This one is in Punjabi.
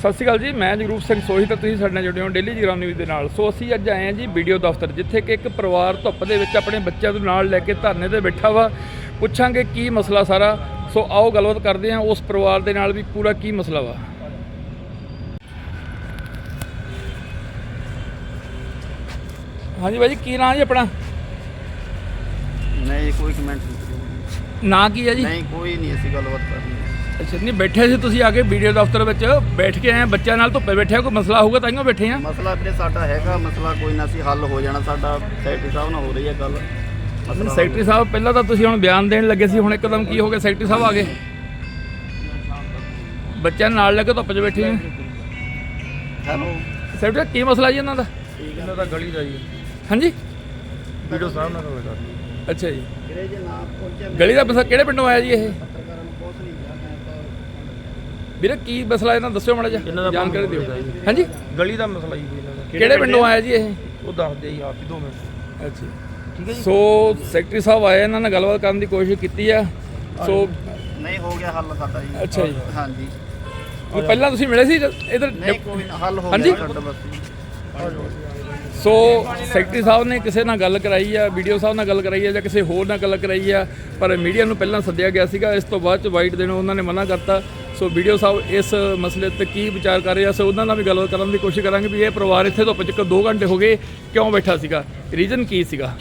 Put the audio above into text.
ਸਤਿ ਸ਼੍ਰੀ ਅਕਾਲ ਜੀ ਮੈਂ ਜਗਰੂਪ ਸਿੰਘ ਸੋਹੀ ਤੇ ਤੁਸੀਂ ਸਾਡੇ ਨਾਲ ਜੁੜੇ ਹੋ ਡੇਲੀ ਜਗਰਾਮ ਨਿਊਜ਼ ਦੇ ਨਾਲ। ਸੋ ਅਸੀਂ ਅੱਜ ਆਏ ਹਾਂ ਜੀ ਵੀਡੀਓ ਦਫ਼ਤਰ ਜਿੱਥੇ ਕਿ ਇੱਕ ਪਰਿਵਾਰ ਧੁੱਪ ਦੇ ਵਿੱਚ ਆਪਣੇ ਬੱਚਿਆਂ ਨੂੰ ਨਾਲ ਲੈ ਕੇ ਧਰਨੇ ਤੇ ਬੈਠਾ ਵਾ। ਪੁੱਛਾਂਗੇ ਕੀ ਮਸਲਾ ਸਾਰਾ। ਸੋ ਆਓ ਗੱਲਬਾਤ ਕਰਦੇ ਹਾਂ ਉਸ ਪਰਿਵਾਰ ਦੇ ਨਾਲ ਵੀ ਪੂਰਾ ਕੀ ਮਸਲਾ ਵਾ। ਹਾਂਜੀ ਬਾਈ ਜੀ ਕੀ ਨਾਂ ਜੀ ਆਪਣਾ? ਨਹੀਂ ਕੋਈ ਕਮੈਂਟ ਨਹੀਂ। ਨਾਂ ਕੀ ਹੈ ਜੀ? ਨਹੀਂ ਕੋਈ ਨਹੀਂ ਅਸੀਂ ਗੱਲਬਾਤ ਕਰਨੀ ਅੱਛਾ ਨਹੀਂ ਬੈਠੇ ਸੀ ਤੁਸੀਂ ਆ ਕੇ ਵੀਡੀਓ ਦਫ਼ਤਰ ਵਿੱਚ ਬੈਠ ਕੇ ਆਏ ਬੱਚਿਆਂ ਨਾਲ ਧੁੱਪੇ ਬੈਠੇ ਆ, ਕੋਈ ਮਸਲਾ ਹੋਊਗਾ ਤਾਂ ਹੀ ਬੈਠੇ ਆ? ਮਸਲਾ ਵੀਰੇ ਸਾਡਾ ਹੈਗਾ ਮਸਲਾ ਕੋਈ ਨਾ ਸੀ ਹੱਲ ਹੋ ਜਾਣਾ ਸਾਡਾ ਸੈਕਟਰੀ ਸਾਹਿਬ ਨਾਲ ਹੋ ਰਹੀ ਹੈ ਗੱਲ। ਮਸਲਾ ਸੈਕਟਰੀ ਸਾਹਿਬ ਪਹਿਲਾਂ ਤਾਂ ਤੁਸੀਂ ਹੁਣ ਬਿਆਨ ਦੇਣ ਲੱਗੇ ਸੀ ਹੁਣ ਇੱਕਦਮ ਕੀ ਹੋ ਗਿਆ ਸੈਕਟਰੀ ਸਾਹਿਬ ਆ ਗਏ? ਬੱਚਿਆਂ ਨਾਲ ਲੈ ਕੇ ਧੁੱਪ 'ਚ ਬੈਠੇ ਆ? ਹੈਲੋ। ਸੈਕਟਰੀ ਸਾਹਿਬ, ਕੀ ਮਸਲਾ ਜੀ ਇਹਨਾਂ ਦਾ? ਇਹਨਾਂ ਦਾ ਗਲੀ ਦਾ ਜੀ। ਹਾਂਜੀ? ਵੀਡੀਓ ਸਾਹਿਬ ਨਾਲ ਅੱਛਾ ਜੀ। ਵੀਰੇ ਜੇ ਨਾ ਪਹੁੰਚੇ ਗਲੀ ਦਾ ਮਸਲਾ ਕਿਹੜੇ ਪਿੰਡੋਂ ਆਇਆ ਜੀ ਇਹ ਪੱਤਰਕਾਰਾਂ ਨੂੰ ਕੁਛ ਨਹੀਂ ਕਿਹਾ ਮੈਂ ਤਾਂ ਵੀਰੇ ਕੀ ਮਸਲਾ ਇਹਨਾਂ ਦੱਸਿਓ ਮਾੜਾ ਜਿਹਾ। ਦਾ ਜਾਣਕਾਰੀ ਦਿਓ। ਹਾਂਜੀ? ਗਲੀ ਦਾ ਮਸਲਾ ਹੀ ਕੋਈ ਇਹਨਾਂ ਦਾ। ਕਿਹੜੇ ਪਿੰਡੋਂ ਆਇਆ ਜੀ ਇਹ? ਉਹ ਦੱਸਦੇ ਜੀ ਆਪ ਹੀ ਦੋ ਮਿੰਟ। ਅੱਛਾ। ਠੀਕ ਹੈ ਜੀ? ਸੋ ਸੈਕਟਰੀ ਸਾਹਿਬ ਆਏ ਇਹਨਾਂ ਨਾਲ ਗੱਲਬਾਤ ਕਰਨ ਦੀ ਕੋਸ਼ਿਸ਼ ਕੀਤੀ ਆ। ਸੋ ਨਹੀਂ ਹੋ ਗਿਆ ਹੱਲ ਸਾਡਾ ਜੀ। ਅੱਛਾ ਜੀ। ਹਾਂਜੀ। ਪਹਿਲਾਂ ਤੁਸੀਂ ਮਿਲੇ ਸੀ ਇਧਰ? ਨਹੀਂ ਕੋਈ ਨਾ, ਹੱਲ ਹੋ? ਗਿਆ ਸਾਡਾ ਬਸ ਜੀ। ਸੋ ਸੈਕਟਰੀ ਸਾਹਿਬ ਨੇ ਕਿਸੇ ਨਾਲ ਗੱਲ ਕਰਾਈ ਆ ਵੀਡੀਓ ਸਾਹਿਬ ਨਾਲ ਗੱਲ ਕਰਾਈ ਆ ਜਾਂ ਕਿਸੇ ਹੋਰ ਨਾਲ ਗੱਲ ਕਰਾਈ ਆ ਪਰ ਮੀਡੀਆ ਨੂੰ ਪਹਿਲਾਂ ਸੱਦਿਆ ਗਿਆ ਸੀਗਾ। ਇਸ ਤੋਂ ਬਾਅਦ ਚ ਵਾਈਟ ਦੇਣ ਉਹਨਾਂ ਨੇ ਮਨਾ ਕਰਤਾ। ਸੋ ਵੀਡੀਓ ਸਾਹਿਬ ਇਸ ਮਸਲੇ ਤੇ ਕੀ ਵਿਚਾਰ ਕਰ ਰਹੇ ਆ ਸੋ, ਉਹਨਾਂ ਨਾਲ ਵੀ ਗੱਲਬਾਤ ਕਰਨ ਦੀ ਕੋਸ਼ਿਸ਼ ਕਰਾਂਗੇ ਵੀ ਇਹ ਪਰਿਵਾਰ ਇੱਥੇ ਤੋਂ ਪਿਛਕ 2 ਘੰਟੇ ਹੋ ਗਏ ਕਿਉਂ ਬੈਠਾ ਸੀਗਾ? ਰੀਜ਼ਨ ਕੀ ਸੀਗਾ?